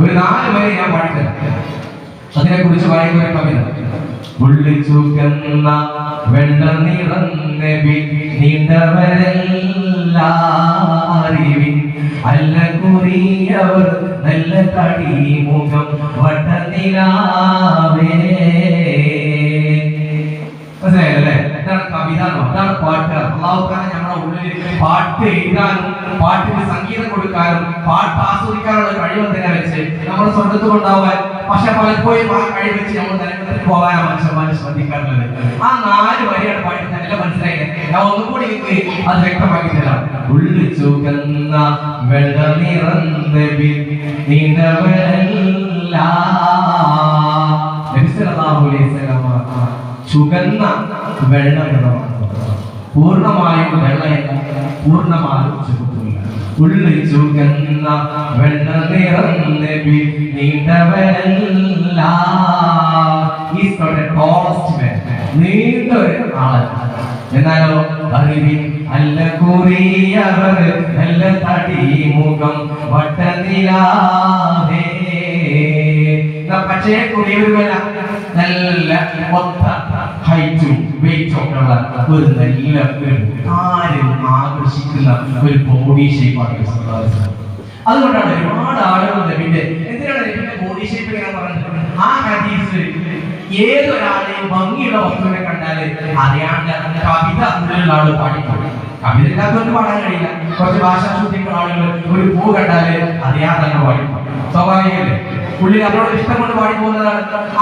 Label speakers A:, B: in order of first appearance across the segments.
A: ഒരു നാല് വരെ ഞാൻ പാടിത്തരാം. അതിനെ കുറിച്ച് പറയുന്ന വെള്ള നിറം നബി നീണ്ടവരെല്ലാറിവിൻ അല്ല കുറിയവർ നല്ല തടി മുഖം വട്ടനിലാവേ. മനസ്സിലായല്ലേ? ഇതാണ് കവിത. ഇതാണ് പാട്ട്. അള്ളാഹുക്കാരൻ നമ്മുടെ ഉള്ളിലിരിക്കുന്ന പാട്ട് എഴുതാനും പാട്ടിന് സംഗീതം കൊടുക്കാനും പാട്ട് ആസ്വദിക്കാനുള്ള കഴിവ് തന്നെ വെച്ച് നമ്മൾ സ്വന്തത്ത് കൊണ്ടാവാൻ പക്ഷെ പലപ്പോഴും ആ കഴിവ് വെച്ച് നമ്മൾ നിലനിർത്തി പോകാനാണ് മനുഷ്യന്മാർ ശ്രദ്ധിക്കാറുള്ളത്. ആ നാല് വരിയാണ് പാട്ട് നല്ല മനസ്സിലായത് ഞാൻ ഒന്നും കൂടി അത് വ്യക്തമാക്കി തരാം ഉള്ളു ചുകന്ന വെള്ള നിറന്ന വസല്ലം ചുകന്ന വെള്ള നിറമാണ് പൂർണമായും വെള്ളയല്ല പൂർണമായും ചുവപ്പില്ല ഉള്ളിൽ ചുകന്ന വെള്ള നിറം നബി എന്നാലോ നല്ല മുഖം നല്ല ഹൈറ്റും വെയിറ്റും ഒക്കെ ഉള്ള ഒരു നല്ല ആരും ആകർഷിക്കുന്ന ഒരു ബോഡി ഷേപ്പാണ് അതുകൊണ്ടാണ് ഒരുപാട് ആളുകൾ നബിന്റെ എന്തിനാണ് നബിന്റെ ബോഡി ഷേപ്പ് ഞാൻ പറഞ്ഞത് ആ ഹദീസ് ഏതൊരാളെയും ഭംഗിയുള്ള വസ്തുവിനെ കണ്ടാൽ അറിയാണ്ട് കവിത ഉള്ളിലുള്ള ആൾ പാടിക്കും കവിത ഇല്ലാത്തവർക്ക് പാടാൻ കഴിയില്ല. കുറച്ച് ഭാഷാ ശുദ്ധിക്കുന്ന ആളുകൾ ഒരു പൂ കണ്ടാൽ അറിയാതെ തന്നെ പാടിക്കും സ്വാഭാവികല്ലേ പുള്ളി അവരോട് ഇഷ്ടം കൊണ്ട് പാടി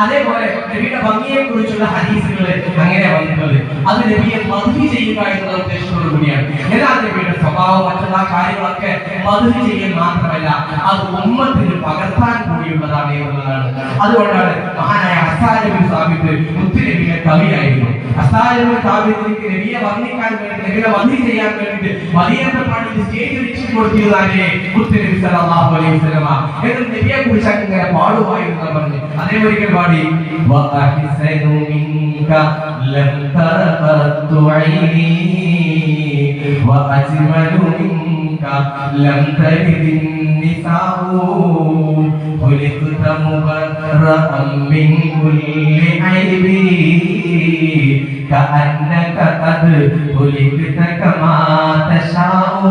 A: അതേപോലെ നബിയുടെ ഭംഗിയെ കുറിച്ചുള്ള ഹദീസുകൾ അങ്ങനെ വന്നിട്ടുള്ളത് അത് നബിയെ മധുരി ചെയ്യുക എന്നുള്ള ഉദ്ദേശത്തോടു കൂടിയാണ്. എന്നാൽ നബിയുടെ സ്വഭാവം മറ്റുള്ള കാര്യങ്ങളൊക്കെ മധുരി ചെയ്യാൻ മാത്രമല്ല അത് ഉമ്മത്തിന് പകർത്താൻ കൂടിയുള്ളതാണ് എന്നുള്ളതാണ്. അതുകൊണ്ടാണ് മഹാനായ അസാരബിൻ സാബിത്ത് മുത്തുനബിയുടെ കവിയായിരുന്നു അസാരബിൻ സാബിത്തിലേക്ക് നബിയെ വർണിക്കാൻ വേണ്ടി നബിയെ വന്ദി ചെയ്യാൻ വേണ്ടി വലിയ പാടി സ്റ്റേജ് വെച്ച് കൊടുത്തിരുന്നാലേ മുത്തുനബി സല്ലല്ലാഹു അലൈഹി വസല്ലമ. എന്നിട്ട് നബിയെ കുറിച്ച് അങ്ങനെ പാടുമായിരുന്നു എന്ന് പറഞ്ഞു അതേ ഒരിക്കൽ പാടി വഅഹ്സനു മിൻക ലം തറഖത്തു ഐനി വഅജ്മലു മിൻക ലം തരിദിൻ നിസാഉ خلقت مبرأ من كل عيب كأنك قد خلقت كما تشاء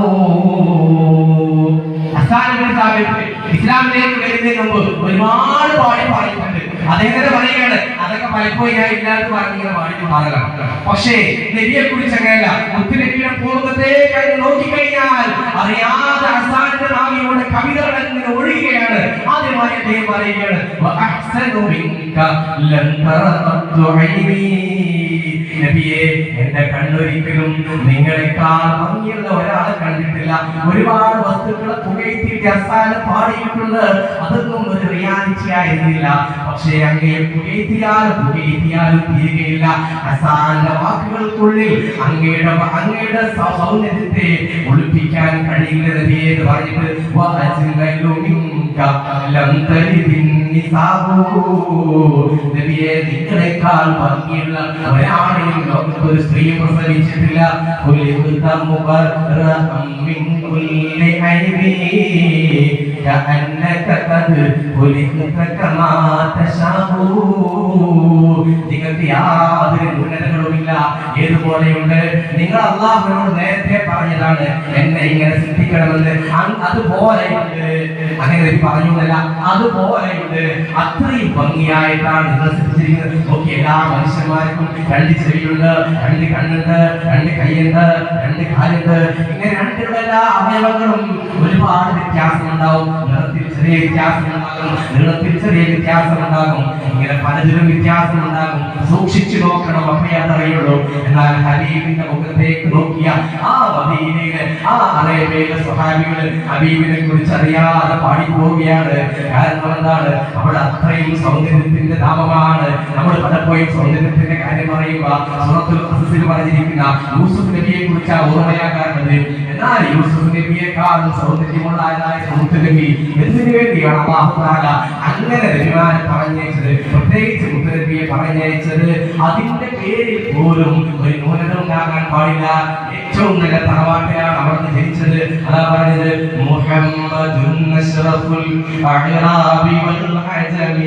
A: അസാനിബിൻ സാബിത്ത് ഇസ്ലാമിലേക്ക് വരുന്നതിന് മുമ്പ് ഒരുപാട് പാടി പാടിയിട്ടുണ്ട്. അദ്ദേഹത്തിന് പറയുകയാണ് അതൊക്കെ പലപ്പോഴും ഞാൻ ഇല്ലാത്ത പറഞ്ഞിങ്ങനെ പാടി പക്ഷേ നബിയെ കുറിച്ച് അങ്ങനെയല്ല. മുത്തുനബിയുടെ പൂർവത്തെ കഴിഞ്ഞ് നോക്കിക്കഴിഞ്ഞാൽ അറിയാതെ അസാന്റെ നാവിലൂടെ കവിതകൾ ഇങ്ങനെ ഒഴുകുകയാണ്. ആദ്യമായി അദ്ദേഹം പറയുകയാണ് നബിയെ എന്റെ കണ്ണൊരിക്കലും നിങ്ങളെക്കാൾ ഭംഗിയുള്ള ഒരാളെ കണ്ടിട്ടില്ല. ഒരുപാട് വസ്തുക്കളെ പുകയത്തിയിട്ട് അസാന പാടിയിട്ടുണ്ട്. അതൊന്നും ഒരു റിയാലിറ്റി ആയിരുന്നില്ല. പക്ഷേ അങ്ങേ പുകയത്തിയാലും പുകയത്തിയാലും തീരുകയില്ല. അസാന്റെ വാക്കുകൾക്കുള്ളിൽ അങ്ങയുടെ അങ്ങയുടെ സൗന്ദര്യത്തെ ഒളിപ്പിക്കാൻ കഴിയില്ല നബിയെ എന്ന് പറഞ്ഞിട്ട് ലം തരിബിൻ നിസാബു നബിയെ നിങ്ങളെക്കാൾ ഭംഗിയുള്ള ഒരാണെയും ലോകത്ത് ഒരു സ്ത്രീ പ്രസവിച്ചിട്ടില്ല. ഒരു തമ്മുബർ മിൻ കുല്ലി ഐബി كأنك قد خلقت كما تشاء നിങ്ങൾക്ക് യാതൊരു ന്യൂനതകളുമില്ല ഏതുപോലെയുണ്ട് നിങ്ങൾ അള്ളാഹുവിനോട് നേരത്തെ പറഞ്ഞതാണ് എന്നെ ഇങ്ങനെ സൃഷ്ടിക്കണമെന്ന് അങ് അതുപോലെയുണ്ട് അങ്ങനെ നബി പറഞ്ഞുവല്ല അതുപോലെയുണ്ട് അത്രയും ഭംഗിയായിട്ടാണ് നിങ്ങൾ സൃഷ്ടിച്ചിരിക്കുന്നത് നോക്കി എല്ലാ മനുഷ്യന്മാർക്കും രണ്ട് ചെവിയുണ്ട് രണ്ട് കണ്ണുണ്ട് രണ്ട് കൈയുണ്ട് രണ്ട് കാലുണ്ട് ഇങ്ങനെ രണ്ടിലുള്ള എല്ലാ അവയവങ്ങളും ഒരുപാട് വ്യത്യാസമുണ്ടാവും നിറത്തിൽ ചെറിയ വ്യത്യാസമുണ്ടാകും നീളത്തിൽ ചെറിയ വ്യത്യാസമുണ്ടാകും ഇങ്ങനെ പലതിലും വ്യത്യാസമുണ്ടാകും സൂക്ഷിച്ചു നോക്കണം അപ്പേ അതറിയുള്ളൂ. എന്നാൽ ഹബീബിന്റെ മുഖത്തേക്ക് നോക്കിയ ആ മദീനയിലെ ആ അറേബ്യയിലെ സ്വഹാബികൾ ഹബീബിനെ കുറിച്ച് അറിയാതെ പാടിപ്പോവുകയാണ്. കാരണം എന്താണ്? അവിടെ അത്രയും സൗന്ദര്യത്തിന്റെ നാമമാണ്. നമ്മൾ പലപ്പോഴും സൗന്ദര്യത്തിന്റെ കാര്യം പറയുമ്പോ സൂറത്തുൽ ഖസസിൽ പറഞ്ഞിരിക്കുന്ന യൂസുഫ് നബിയെ കുറിച്ച് ഓർമ്മയാകാറുണ്ട് എന്നാൽ യൂസുഫ് നബിയെക്കാളും സൗന്ദര്യമുള്ളതായ മുത്ത് നബി എന്തിനു വേണ്ടിയാണ് അള്ളാഹുദാല അങ്ങനെ നബിമാരെ പറഞ്ഞയച്ചത്? പ്രത്യേകിച്ച് മുത്തനബിയെ പറഞ്ഞയച്ചത് അതിന്റെ പേരിൽ പോലും ഒരു ന്യൂനത ഉണ്ടാകാൻ പാടില്ല. ഏറ്റവും നല്ല തറവാട്ടിലാണ് അവിടുന്ന് ജനിച്ചത്. അതാ പറഞ്ഞത് മുഹമ്മദുൻ അഷ്റഫുൽ والعجم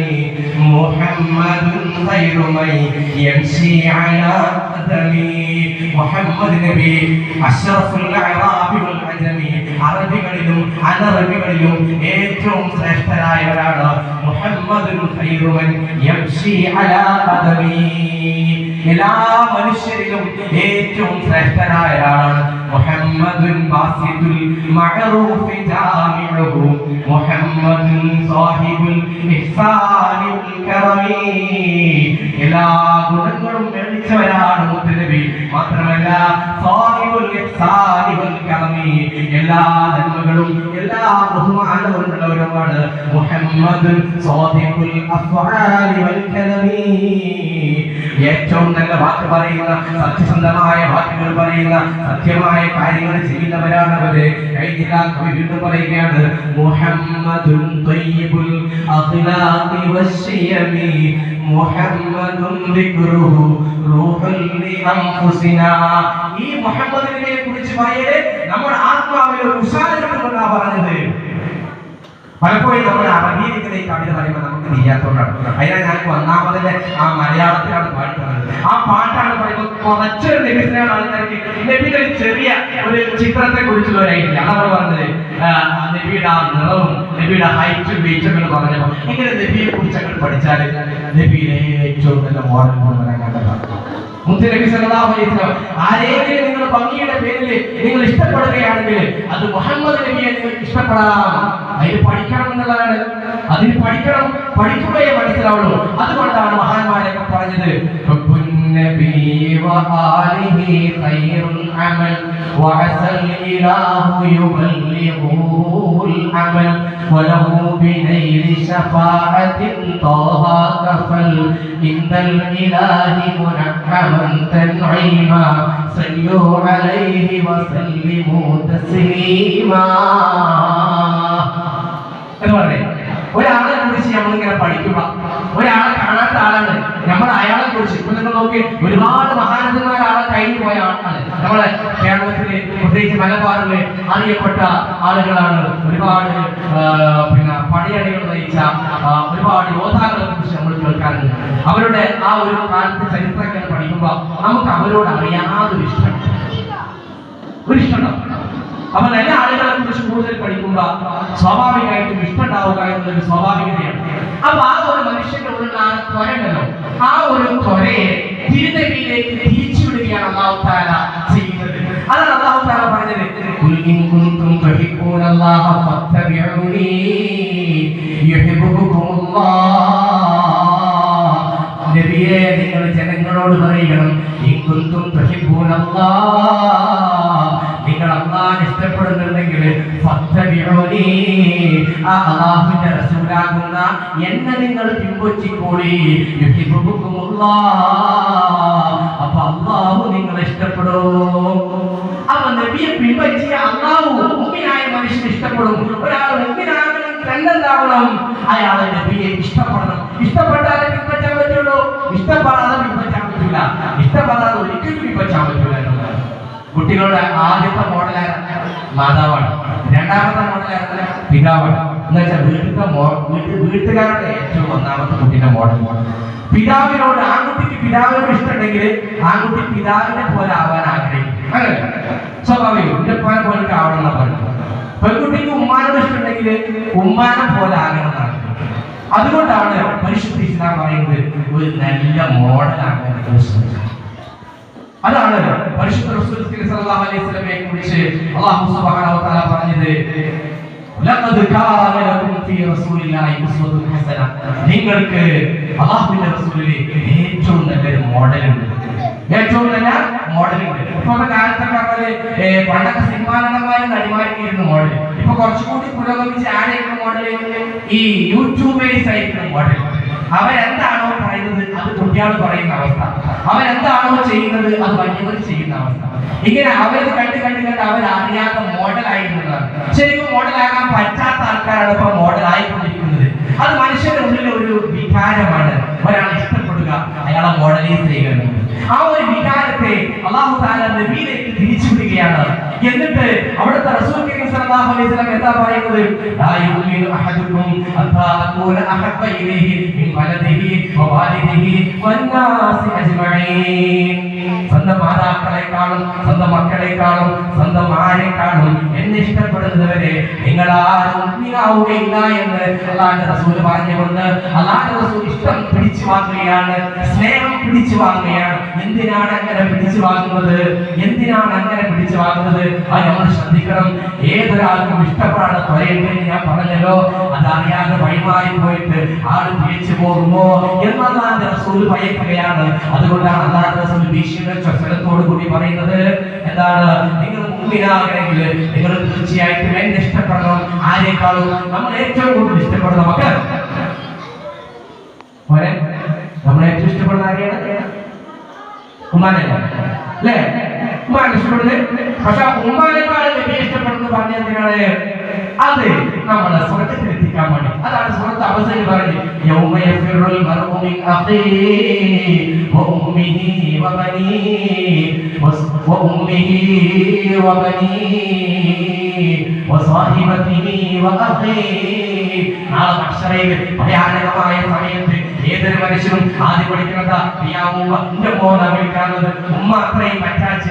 A: محمد خير من يمشي على قدمي അലാ نبي അഅ്റാബി വൽ അജമി അറബികളിലും അനറബികളിലും ഏറ്റവും ശ്രേഷ്ഠരായവരാണ് മുഹമ്മദുൻ ഖൈറു യംശി അലാ ഖദമി എല്ലാ മനുഷ്യരിലും ഏറ്റവും ശ്രേഷ്ഠനായതാണ് മുഹമ്മദുൻ ബാസിദുൽ മഅറൂഫ് ജാമിഉഹു മുഹമ്മദുൻ സാഹിബുൽ ഇഹ്സാനിൽ കറമി. എല്ലാ ഗുണങ്ങളും മേടിച്ചവരാണ് മുത്തനബി മാത്രമല്ല സാഹിബുൽ ഇഹ്സാനിൽ കറമി. എല്ലാ നന്മകളും എല്ലാ ബഹുമാനവും ഉള്ളവരുമാണ് മുഹമ്മദുൻ സാദിഖുൽ അഫ്ആലി വൽ കലമി. ഏറ്റവും നല്ല വാക്ക് പറയുന്ന സത്യസന്ധമായ വാക്കുകൾ പറയുന്ന സത്യമായ കാര്യങ്ങൾ ചെയ്യുന്നവരാണ് അവർ. കവി പറയുകയാണ് ഈ മുഹമ്മദിനെ കുറിച്ച് പറയൽ നമ്മുടെ ആത്മാവിൽ ഒരു പറഞ്ഞത്. പലപ്പോഴും നമ്മൾ അറബിയിലേക്ക് ഈ കവിത പറയുമ്പോൾ നമുക്ക് തിരിയാത്തോണ്ടാണ്. അതിനാൽ ഞാൻ ഒന്നാമതിന്റെ ആ മലയാളത്തിലാണ് പാടുന്നത് ആ പാട്ടാണ് പറയുമ്പോൾ കുറച്ചൊരു നബിസിനാണ് ആൾക്കാർക്ക് നബിയുടെ ഒരു ചെറിയ ഒരു ചിത്രത്തെ കുറിച്ചുള്ള ഒരു ഐഡിയ. അതാണ് പറഞ്ഞത് നബിയുടെ ആ നിറവും നബിയുടെ ഹൈറ്റും വെയിറ്റും എന്ന് പറഞ്ഞപ്പോൾ ഇങ്ങനെ നബിയെ കുറിച്ച് അങ്ങനെ പഠിച്ചാൽ നബിയിലെ ഏറ്റവും നല്ല മോഡൽ കൊണ്ടുവരാൻ കണ്ടതാണ്. ആരെങ്കിലും നിങ്ങൾ ഭംഗിയുടെ പേരിൽ നിങ്ങൾ ഇഷ്ടപ്പെടുകയാണെങ്കിൽ അത് മുഹമ്മദ് നബിയെ നിങ്ങൾക്ക് ഇഷ്ടപ്പെടാം. അതിന് പഠിക്കണം എന്നുള്ളതാണ്. അതിന് പഠിക്കണം പഠിക്കുകയെ മനസ്സിലാവുള്ളൂ അതുകൊണ്ടാണ് മഹാന്മാരൊക്കെ പറഞ്ഞത് ഹുബ്ബുൻ നബി വആലിഹി ഖൈറുൽ അമൽ വഅസൽ ഇലാഹു യുബല്ലിഗുൽ അമൽ وله بنيل شفاعة طه كفل إن الإله منعما تنعيما صلوا عليه وسلموا تسليما എന്ന് പറഞ്ഞേ ഒരാളെ കുറിച്ച് നമ്മളിങ്ങനെ പഠിക്കുക. ഒരാളെ കാണാത്ത ആളാണ്. നമ്മൾ അയാളെ കുറിച്ച് ഇപ്പൊ നിങ്ങൾ നോക്കി ഒരുപാട് മഹാനന്ദന്മാർ ആളെ കഴിഞ്ഞു പോയ ആളാണ്. നമ്മളെ കേരളത്തിലെ പ്രത്യേകിച്ച് മലബാറിലെ അറിയപ്പെട്ട ആളുകളാണ് ഒരുപാട് പിന്നെ പണിയണികൾ നയിച്ച ഒരുപാട് യോദ്ധാക്കളെ കുറിച്ച് നമ്മൾ കേൾക്കാറുണ്ട്. അവരുടെ ആ ഒരു കാലത്തെ ചരിത്രങ്ങൾ പഠിക്കുമ്പോൾ നമുക്ക് അവരോട് അറിയാതൊരു ഇഷ്ടം ഒരു ഇഷ്ടമുണ്ടാവും അപ്പൊ നല്ല ആളുകളെ കുറിച്ച് കൂടുതൽ പഠിക്കുമ്പോ സ്വാഭാവികമായിട്ടും ഇഷ്ടമുണ്ടാവുക എന്നൊരു സ്വാഭാവികതയാണ്. അപ്പൊ ആ ഒരു മനുഷ്യന്റെ ഉള്ളിൽ ആ ത്വരണ്ടല്ലോ ആ ഒരു ത്വരയെ തിരുനബിയിലേക്ക് തിരിച്ചുവിടുകയാണ് അള്ളാഹു താല ചെയ്യുന്നത്. അതാണ് അള്ളാഹു താല പറഞ്ഞത്. "ഖുൽ ഇൻ കുൻതും തുഹിബ്ബൂന അല്ലാഹ ഫത്തബിഊനി യുഹിബ്ബുകുമുല്ലാഹ് നബിയെ നിങ്ങൾ ജനങ്ങളോട് പറയണം ആ അള്ളാഹുവിന്റെ റസൂലാകുന്ന എന്നെ നിങ്ങൾ പിൻപൊച്ചിക്കോളി അപ്പൊ അള്ളാഹു നിങ്ങളെ ഇഷ്ടപ്പെടും. അപ്പൊ നബിയെ പിൻപറ്റിയ അള്ളാഹു മുമ്പിനായ മനുഷ്യൻ ഇഷ്ടപ്പെടും. ഒരാൾ മുമ്പിനാകണം കണ്ടെന്താവണം അയാളെ നബിയെ ഇഷ്ടപ്പെടണം. ഇഷ്ടപ്പെട്ടാലേ പിൻപറ്റാൻ പറ്റുള്ളൂ. ഇഷ്ടപ്പെടാതെ പിൻപറ്റാൻ പറ്റില്ല ഇഷ്ടപ്പെടാതെ ഒരിക്കലും പിൻപറ്റാൻ പറ്റില്ല കുട്ടികളുടെ ആദ്യത്തെ മോഡലാണ് മാതാവാണ്. രണ്ടാമത്തെ മോഡലാണ് പിതാവാണ്. എന്ന് വെച്ചാൽ വീട്ടിലത്തെ വീട്ടിൽ വീട്ടുകാരുടെ ഏറ്റവും ഒന്നാമത്തെ കുട്ടിയുടെ മോഡൽ. പിതാവിനോട് ആൺകുട്ടിക്ക് പിതാവിനോട് ഇഷ്ടമുണ്ടെങ്കിൽ ആൺകുട്ടി പിതാവിനെ പോലെ ആവാൻ ആഗ്രഹിക്കും. അങ്ങനെ. സ്വാഭാവികം. എന്റെ പോലെ ആവണം പറയുന്നത്. പെൺകുട്ടിക്ക് ഉമ്മാനോട് ഇഷ്ടമുണ്ടെങ്കിൽ ഉമ്മാനെ പോലെ ആകണം അതുകൊണ്ടാണ് പരിശുദ്ധ ഇസ്ലാം പറയുന്നത് ഒരു നല്ല മോഡലാണ് അതാണ് പരിശുദ്ധ സല്ലല്ലാഹു അലൈഹി വസല്ലമയെ കുറിച്ച് അല്ലാഹു സുബ്ഹാനഹു വ തആല പറഞ്ഞത്. ലഖദ് കാന ലക്കും ഫീ റസൂലില്ലാഹി ഉസ്വത്തുൻ ഹസന നിങ്ങൾക്ക് അല്ലാഹുവിന്റെ റസൂലിലെ ഏറ്റവും നല്ലൊരു മോഡൽ ഉണ്ട് ഏറ്റവും നല്ല മോഡൽ ഉണ്ട് ഇപ്പോഴത്തെ കാലത്തൊക്കെ അവർ പണ്ടൊക്കെ സിനിമാനന്ദന്മാരും നടിമാരൊക്കെയായിരുന്നു മോഡൽ ഇപ്പൊ കുറച്ചുകൂടി പുരോഗമിച്ച് ആരെയൊക്കെ മോഡൽ ഈ യൂട്യൂബേഴ്സ് ആയിരിക്കുന്ന മോഡൽ അവരെന്താണോ പറയുന്നത് അത് കുട്ടികൾ പറയുന്ന അവസ്ഥ. അവരെന്താണോ ചെയ്യുന്നത് അത് വലിയവർ ചെയ്യുന്ന അവസ്ഥ. ഇങ്ങനെ അവർ കണ്ട് കണ്ട് കണ്ട് അവർ അറിയാത്ത മോഡലായിരുന്നതാണ് ശരിക്കും മോഡലാകാൻ പറ്റാത്ത ആൾക്കാരാണ് ഇപ്പൊ മോഡലായിക്കൊണ്ടിരിക്കുന്നത് അത് മനുഷ്യന്റെ ഉള്ളിലെ ഒരു വികാരമാണ്. ഒരാൾ ഇഷ്ടപ്പെടുക അയാളെ മോഡലൈസ് ചെയ്യുക ആ ഒരു വികാരത്തെ അള്ളാഹു താല നബീലേക്ക് തിരിച്ചു തിരിച്ചുവിടുകയാണ് എന്നിട്ട് അവിടുത്തെ അലൈഹി വസല്ലം എന്താ പറയുന്നത്? ലാ യുമിനു അഹദുക്കും ഹത്താ അകൂന അഹബ്ബ ഇലൈഹി മിൻ വലദിഹി വവാലിദിഹി വന്നാസി അജ്മഈൻ. സ്വന്തം മാതാക്കളെക്കാളും സ്വന്തം മക്കളെക്കാളും സ്വന്തം ആരെക്കാളും എന്നെ ഇഷ്ടപ്പെടുന്നവരെ നിങ്ങൾ ആരും മുഗ്മിനാവുകയില്ല എന്ന് അള്ളാന്റെ റസൂൽ പറഞ്ഞുകൊണ്ട് അള്ളാന്റെ റസൂൽ ഇഷ്ടം പിടിച്ചു വാങ്ങുകയാണ് സ്നേഹം പിടിച്ചു വാങ്ങുകയാണ്. എന്തിനാണ് അങ്ങനെ പിടിച്ചു വാങ്ങുന്നത്? എന്തിനാണ് അങ്ങനെ പിടിച്ചു വാങ്ങുന്നത് അത് നമ്മൾ ശ്രദ്ധിക്കണം. ഏതൊരാൾക്കും ഇഷ്ടപ്പെടാതെ ത്വരയുണ്ടെന്ന് ഞാൻ പറഞ്ഞല്ലോ. അത് അതറിയാതെ വഴിമാറി പോയിട്ട് ആൾ തിരിച്ചു പോകുമോ എന്നല്ലാതെ റസൂൽ ഭയക്കുകയാണ് അതുകൊണ്ടാണ് അല്ലാതെ റസൂൽ ഭീഷണി കൂടി പറയുന്നത്. എന്താണ്? നിങ്ങൾ മുമ്പിനാകണമെങ്കിൽ നിങ്ങൾ തീർച്ചയായിട്ടും എന്നെ ഇഷ്ടപ്പെടണം. ആരെക്കാളും നമ്മൾ ഏറ്റവും കൂടുതൽ ഇഷ്ടപ്പെടുന്ന നമ്മളെ നമ്മൾ ഏറ്റവും ഇഷ്ടപ്പെടുന്ന ആരെയാണ്? ഉമ്മാനല്ല? അല്ലേ? ഉമ്മാനെ ഇഷ്ടപ്പെടുന്നത്? പക്ഷെ ഉമ്മാനേക്കാൾ നബിയെ ഇഷ്ടപ്പെടുന്ന പറഞ്ഞ എന്തിനാണ്? അത് നമ്മളെ സ്വർഗത്തിൽ എത്തിക്കാൻ വേണ്ടി. അതാണ് സുഹൃത്ത് അവസരം പറഞ്ഞത് മിൻ അഖീഹി വഉമ്മിഹി വബനീഹി വഉമ്മിഹി വബനീഹി വസാഹിബതിഹി വഅഖീഹി നാളെ മഹ്ശറയിൽ ഭയാനകമായ സമയത്ത് ഏതൊരു മനുഷ്യനും ആദ്യം വിളിക്കുന്നത് ഉമ്മ എന്റെ മോനെ വിളിക്കാറുള്ളത്? ഉമ്മ അത്രയും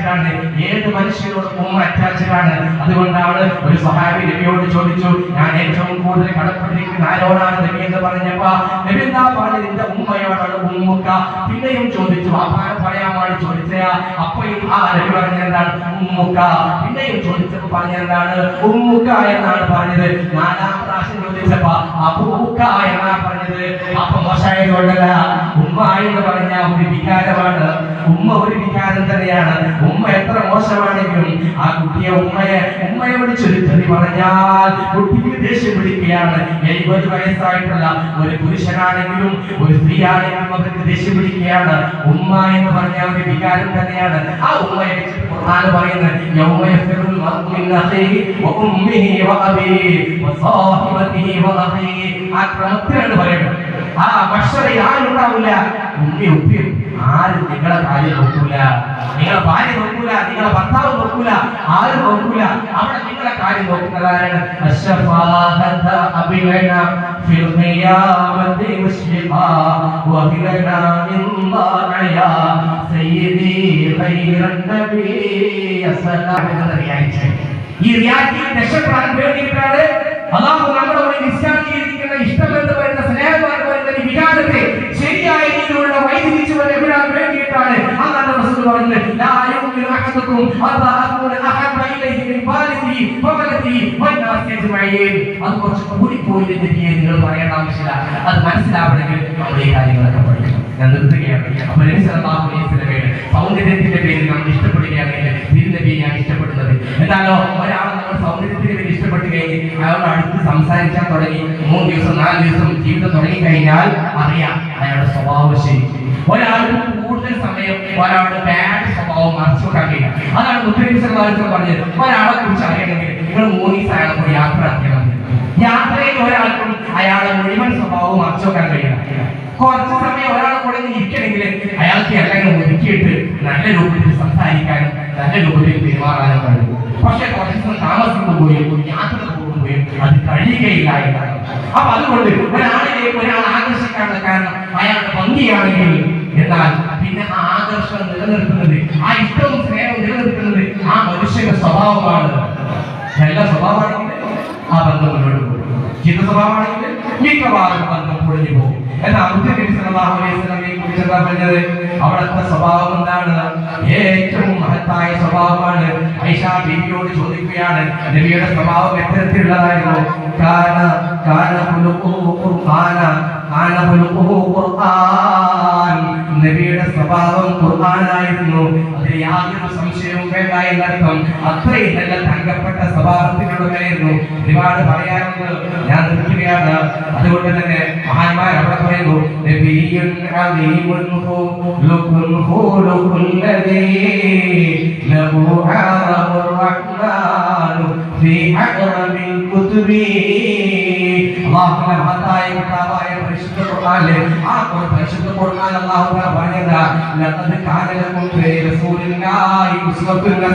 A: അറ്റാച്ചഡാണ് ഏത് മനുഷ്യനോട് ഉമ്മ അറ്റാച്ചഡാണ് അതുകൊണ്ടാണ് ഒരു സഹാബി നബിയോട് ചോദിച്ചു ഞാൻ ഏറ്റവും കൂടുതൽ കടപ്പെട്ടിരിക്കുന്ന ആരോടാണ് നബി എന്ന് പറഞ്ഞപ്പോ നബി എന്താ പറഞ്ഞത്? എന്റെ ഉമ്മയോടാണ് ഉമ്മുക്ക. പിന്നെയും ചോദിച്ചു അപ്പാനെ പറയാമാണ് ചോദിച്ചയാ. അപ്പോഴും ആ നബി പറഞ്ഞെന്താണ് ഉമ്മുക്ക. പിന്നെയും ചോദിച്ചപ്പോ പറഞ്ഞെന്താണ് ഉമ്മുക്ക എന്നാണ് പറഞ്ഞത്. നാലാം പ്രാവശ്യം ചോദിച്ചപ്പോ അബൂക്ക എന്നാണ് പറഞ്ഞത്? അപ്പൊ മോശമായതുകൊണ്ടല്ല ഉമ്മ എന്ന് പറഞ്ഞ ഒരു വികാരമാണ്. ഉമ്മ ഒരു വികാരം തന്നെയാണ്. ഉമ്മ എത്ര മോശമാണെങ്കിലും ആ കുട്ടിയെ ഉമ്മയെ ഉമ്മയെ വിളിച്ചൊരു തെറി പറഞ്ഞാൽ കുട്ടിക്ക് ദേഷ്യം പിടിക്കുകയാണ്. എഴുപത് വയസ്സായിട്ടുള്ള ഒരു പുരുഷനാണെങ്കിലും ഒരു സ്ത്രീ ആണെങ്കിലും അവർക്ക് ദേഷ്യം പിടിക്കുകയാണ്. ഉമ്മ എന്ന് പറഞ്ഞ ഒരു വികാരം തന്നെയാണ്. ആ ഉമ്മയെ ഖുർആൻ പറയുന്നത് യൗമ യഫിറുൽ മർഉ മിൻ അഖീഹി വ ഉമ്മിഹി വ അബീഹി വ സാഹിബതിഹി വ അഖീഹി ആ ക്രമത്തിലാണ് പറയുന്നത് ആ ഭക്ഷണം ആരുണ്ടാവില്ല ഉമ്മി ഉപ്പി ആരും നിങ്ങളെ കാര്യം നോക്കൂല. നിങ്ങളെ ഭാര്യ നോക്കൂല നിങ്ങളെ ഭർത്താവ് നോക്കൂല ആരും നോക്കൂല. അവിടെ നിങ്ങളെ കാര്യം നോക്കുന്നതാരാണ്? അശ്ശഫാഹത അബിലന ഫിൽ ഖിയാമത്തി മുശ്രിഖാ വഹിലന മിൻ ضاعيا സയ്യിദി ഖൈറൻ നബി അസ്സലാമു അലൈഹി ഈ റിയാലിറ്റി രക്ഷപ്പെടാൻ വേണ്ടിയിട്ടാണ് അള്ളാഹു നമ്മളോട് നിശ്ചാന്തീകരിക്കുന്ന ഇഷ്ടമെന്ന് പറയുന്ന സ്നേഹമായി പറയുന്ന ഈ വികാരത്തെ ശരിയായ രീതിയിലുള്ള വൈദ്യുതിച്ചു വരാൻ വേണ്ടിയിട്ടാണ് അല്ലാതെ റസൂൽ പറഞ്ഞത് ലാ യുമിനു അഹദുക്കും അല്ലാ അകൂന അഹബ്ബ അത് കുറച്ച് കൂടി പോയി നബിയെ നിങ്ങൾ പറയേണ്ട ആവശ്യമില്ല. അത് മനസ്സിലാവണമെങ്കിൽ നമ്മൾ ഈ കാര്യങ്ങളൊക്കെ പഠിക്കണം. ഞാൻ നിർത്തുകയാണ് വസല്ലമയുടെ സൗന്ദര്യത്തിന്റെ പേരിൽ നമ്മൾ ഇഷ്ടപ്പെടുകയാണെങ്കിൽ തിരുനബിയെ ഞാൻ ഇഷ്ടപ്പെടുന്നത്. എന്നാലോ ഒരാളെ നമ്മൾ സൗന്ദര്യത്തിന്റെ വേണ്ടി ഇഷ്ടപ്പെട്ട് കഴിഞ്ഞ് അയാളോട് അടുത്ത് സംസാരിക്കാൻ തുടങ്ങി മൂന്ന് ദിവസം നാല് ദിവസം ജീവിതം തുടങ്ങി കഴിഞ്ഞാൽ അറിയാം അയാളുടെ സ്വഭാവം ശരി ഒരാൾക്ക് കൂടുതൽ സമയം ഒരാളുടെ ബാഡ് വെക്കാൻ കഴിയില്ല അതാണ് ഉത്തരവിശ്വരം പറഞ്ഞത്. ഒരാളെ കുറിച്ച് അറിയണമെങ്കിൽ നിങ്ങൾ മൂന്ന് ദിവസം അയാളെ കൂടി യാത്ര നടത്തിയാൽ യാത്രയിൽ ഒരാൾക്കും അയാളെ മുഴുവൻ സ്വഭാവം മറച്ചുവെക്കാൻ കഴിയില്ല. കുറച്ച് സമയം ഒരാളെ കൂടെ ഇരിക്കണമെങ്കിൽ അയാൾക്ക് എല്ലാം ഒരുക്കിയിട്ട് നല്ല രൂപത്തിൽ സംസാരിക്കാനും നല്ല രൂപത്തിൽ പെരുമാറാനും കഴിയും. പക്ഷെ കുറച്ച് ദിവസം പോയും യാത്ര പോകുമ്പോഴും അത് കഴിയുകയില്ല അപ്പൊ അതുകൊണ്ട് ഒരാളിലേക്ക് ഒരാൾ ആകർഷിക്കാനുള്ള കാരണം അയാളുടെ ഭംഗിയാണെങ്കിൽ എന്നാൽ പിന്നെ ആകർഷണം നിലനിർത്തുന്നത് ആ ഇഷ്ടവും സ്നേഹവും നിലനിർത്തുന്നത് ആ മനുഷ്യന്റെ സ്വഭാവമാണ്. നല്ല സ്വഭാവമാണെങ്കിൽ ആ ബന്ധം മുന്നോട്ട് പോകും സ്വഭാവമാണെങ്കിൽ മിക്കവാറും ബന്ധം പൊളിഞ്ഞു പോകും. എന്നാൽ വസല്ലമയെ കുറിച്ച് എന്താ പറഞ്ഞത്? അവിടുത്തെ സ്വഭാവം എന്താണ്? ഏറ്റവും മഹത്തായ സ്വഭാവമാണ് ഐഷ ബീവിയോട് ചോദിക്കുകയാണ്. നബിയുടെ സ്വഭാവം എത്തരത്തിലുള്ളതായിരുന്നു കാന കാന ഖുർആന കാന ഖുർആൻ. നബിയുടെ സ്വഭാവം ഖുർആനായിരുന്നു അതിൽ യാതൊരു സംശയവും വേണ്ട എന്നർത്ഥം അത്രയും നല്ല തങ്കപ്പെട്ട സ്വഭാവത്തിനുള്ളതായിരുന്നു ഒരുപാട് പറയാനുണ്ട് ഞാൻ നിർത്തുകയാണ്. അതുകൊണ്ട് തന്നെ മഹാന്മാർ അവിടെ പറയുന്നു ആറമുർ റഹ്മാനു ഫീ അഖറമിൽ കുതുബി അള്ളാഹുവിന്റെ മഹത്തായ കിതാബായ പരിശുദ്ധ ഖുർആനിലെ ആ പരിശുദ്ധ ഖുർആൻ അള്ളാഹു പറഞ്ഞത് ലഖദ് കാന ലക്കും ഫീ റസൂലില്ലാഹി ഉസ്വത്തുൻ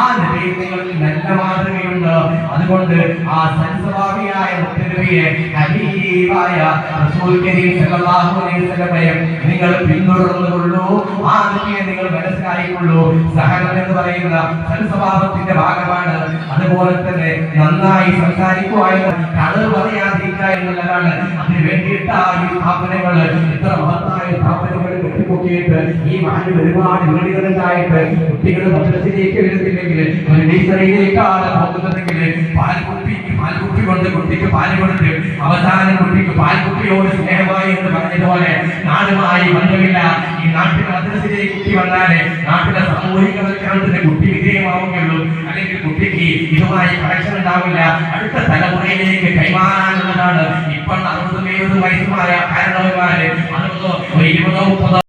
A: ആ നബിയിൽ നല്ല മാതൃകയുണ്ട്. അതുകൊണ്ട് ആ സൽസ്വഭാവിയായ മുത്തനബിയെ ഹബീബായ റസൂൽ കരീം സല്ലല്ലാഹു അലൈഹി വസല്ലമയെ നിങ്ങൾ പിന്തുടർന്നുകൊള്ളൂ. ആ നബിയെ നിങ്ങൾ മനസ്സിലായിക്കൊള്ളൂ. സഹനം എന്ന് പറയുന്ന സൽസ്വഭാവത്തിന്റെ ഭാഗമാണ്. അതുപോലെ തന്നെ നന്നായി സംസാരിക്കുക എന്ന് കളവ് പറയാതിരിക്കുക എന്നുള്ളതാണ് അതിന് വേണ്ടിയിട്ടാണ് ഈ സ്ഥാപനങ്ങൾ ഇത്ര മഹത്തായ സ്ഥാപനങ്ങൾ കെട്ടിപ്പൊക്കിയിട്ട് ഈ നാട്ടിൽ ഒരുപാട് വീടുകളുണ്ടായിട്ട് കുട്ടികൾ മദ്രസിലേക്ക് വരുന്നില്ലെങ്കിൽ ഒരു ടീച്ചറിലേക്കാണ് പോകുന്നതെങ്കിൽ പാൽക്കുപ്പി പാൽക്കുപ്പി കൊണ്ട് കുട്ടിക്ക് പാൽ കൊടുത്ത് അവസാനം കുട്ടിക്ക് പാൽക്കുപ്പിയോട് സ്നേഹമായി എന്ന് പറഞ്ഞതുപോലെ നാടുമായി ബന്ധമില്ല. ഈ നാട്ടിൽ മദ്രസയിലേക്ക് കുട്ടി വന്നാലേ നാട്ടിലെ സാമൂഹികവൽക്കരണത്തിന് കുട്ടി വിധേയമാവുകയുള്ളൂ. അല്ലെങ്കിൽ കുട്ടിക്ക് ഇതുമായി കണക്ഷൻ ഉണ്ടാവില്ല. അടുത്ത തലമുറയിലേക്ക് കൈമാറാനുള്ളതാണ്. ഇപ്പോൾ അറുപതും എഴുപതും വയസ്സുമായ കാരണവന്മാര് ഒരു ഇരുപതോ മുപ്പതോ